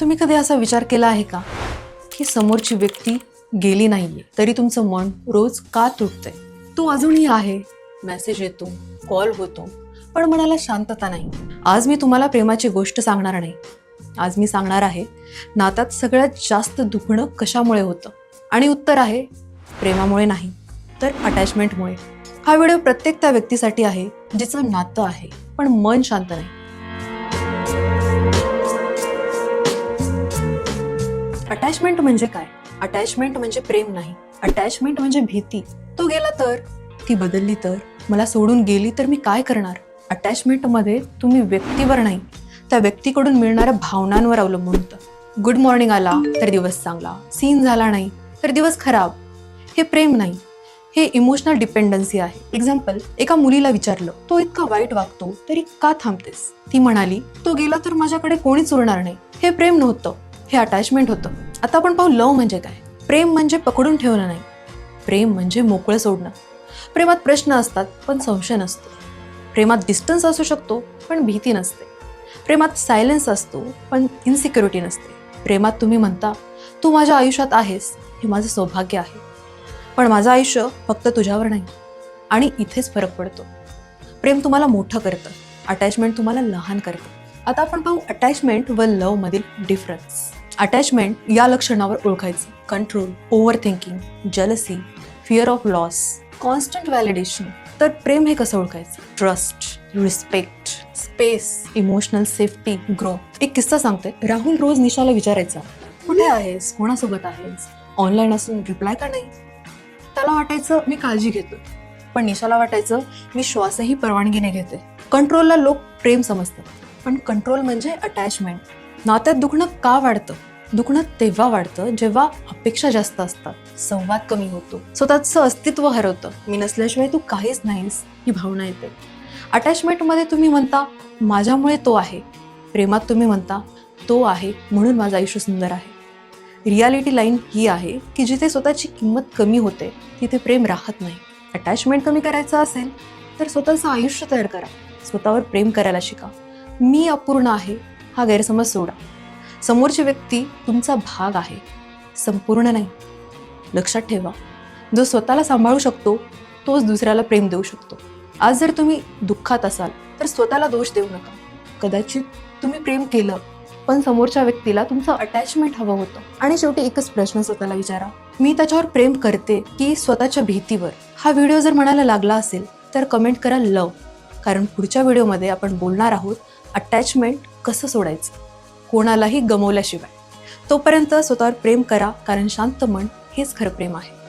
तुम्ही कधी असा विचार केला आहे का? की समोरची व्यक्ती गेली नाहीये तरी तुमचं मन रोज का तुटतंय? तो अजूनही आहे मेसेज येतो कॉल होतो पण मनाला शांतता नाही. आज मी तुम्हाला प्रेमाची गोष्ट सांगणार नाही. आज मी सांगणार आहे नात्यात सगळ्यात जास्त दुखणं कशामुळे होतं? आणि उत्तर आहे प्रेमामुळे नाही तर अटॅचमेंटमुळे हा व्हिडिओ प्रत्येक त्या व्यक्तीसाठी आहे जिचं नातं आहे पण मन शांत नाही. अटॅचमेंट म्हणजे काय? अटॅचमेंट म्हणजे प्रेम नाही. अटॅचमेंट म्हणजे भीती. तो गेला तर? ती बदलली तर? मला सोडून गेली तर मी काय करणार? अटॅचमेंटमध्ये तुम्ही व्यक्तीवर नाही. त्या व्यक्तीकडून मिळणाऱ्या भावनांवर अवलंबून होतं. गुड मॉर्निंग आला तर दिवस चांगला. सीन झाला नाही तर दिवस खराब. हे प्रेम नाही. हे इमोशनल डिपेंडन्सी आहे. एक्झाम्पल एका मुलीला विचारलं तो इतका वाईट वागतो तरी का थांबतेस? ती म्हणाली तो गेला तर माझ्याकडे कोणीच उरणार नाही. हे प्रेम नव्हतं. हे अटॅचमेंट होतं. आता आपण पाहू लव म्हणजे काय? प्रेम म्हणजे पकडून ठेवणं नाही. प्रेम म्हणजे मोकळं सोडणं. प्रेमात प्रश्न असतात पण संशय नसतो. प्रेमात डिस्टन्स असू शकतो पण भीती नसते. प्रेमात सायलेन्स असतो पण इन्सिक्युरिटी नसते. प्रेमात तुम्ही म्हणता तू माझ्या आयुष्यात आहेस हे माझं सौभाग्य आहे. पण माझं आयुष्य फक्त तुझ्यावर नाही. आणि इथेच फरक पडतो. प्रेम तुम्हाला मोठं करतं. अटॅचमेंट तुम्हाला लहान करतं. आता आपण पाहू अटॅचमेंट व लव मधील डिफरन्स अटॅचमेंट या लक्षणावर ओळखायचं. Control over thinking jealousy fear of loss constant validation तर प्रेम हे कसं ओळखायचं? Trust respect space emotional safety growth एक किस्सा सांगते. राहुल रोज निशाला विचारायचा कुठे आहेस? कोणासोबत आहेस? ऑनलाईन असून रिप्लाय का नाही? त्याला वाटायचं मी काळजी घेतो पण निशाला वाटायचं मी श्वासही परवानगीने घेते. कंट्रोलला लोक प्रेम समजतात. पण कंट्रोल म्हणजे अटॅचमेंट नात्यात दुखणं का वाढतं? दुखणं तेव्हा वाढतं जेव्हा अपेक्षा जास्त असतात. संवाद कमी होतो. स्वतःचं अस्तित्व हरवतं. मी नसल्याशिवाय तू काहीच नाहीस ही भावना येते. अटॅचमेंटमध्ये तुम्ही म्हणता माझ्यामुळे तो आहे. प्रेमात तुम्ही म्हणता तो आहे म्हणून माझं आयुष्य सुंदर आहे. रियालिटी लाईन ही आहे की जिथे स्वतःची किंमत कमी होते तिथे प्रेम राहत नाही. अटॅचमेंट कमी करायचं असेल तर स्वतःचं आयुष्य तयार करा. स्वतःवर प्रेम करायला शिका. मी अपूर्ण आहे हा गैरसमज सोडा. समोरची व्यक्ती तुमचा भाग आहे. संपूर्ण नाही. लक्षात ठेवा. जो स्वतःला सांभाळू शकतो तोच दुसऱ्याला प्रेम देऊ शकतो. आज जर तुम्ही दुःखात असाल तर स्वतःला दोष देऊ नका. कदाचित तुम्ही प्रेम केलं पण समोरच्या व्यक्तीला तुमचं अटॅचमेंट हवं होतं. आणि शेवटी एकच प्रश्न स्वतःला विचारा. मी त्याच्यावर प्रेम करते की स्वतःच्या भीतीवर? हा व्हिडिओ जर म्हणायला लागला असेल तर कमेंट करा लव. कारण पुढच्या व्हिडिओमध्ये आपण बोलणार आहोत अटॅचमेंट कसं सोडायचं? कोणालाही गमवल्याशिवाय. तोपर्यंत स्वतःवर प्रेम करा कारण शांत मन हेच खरं प्रेम आहे.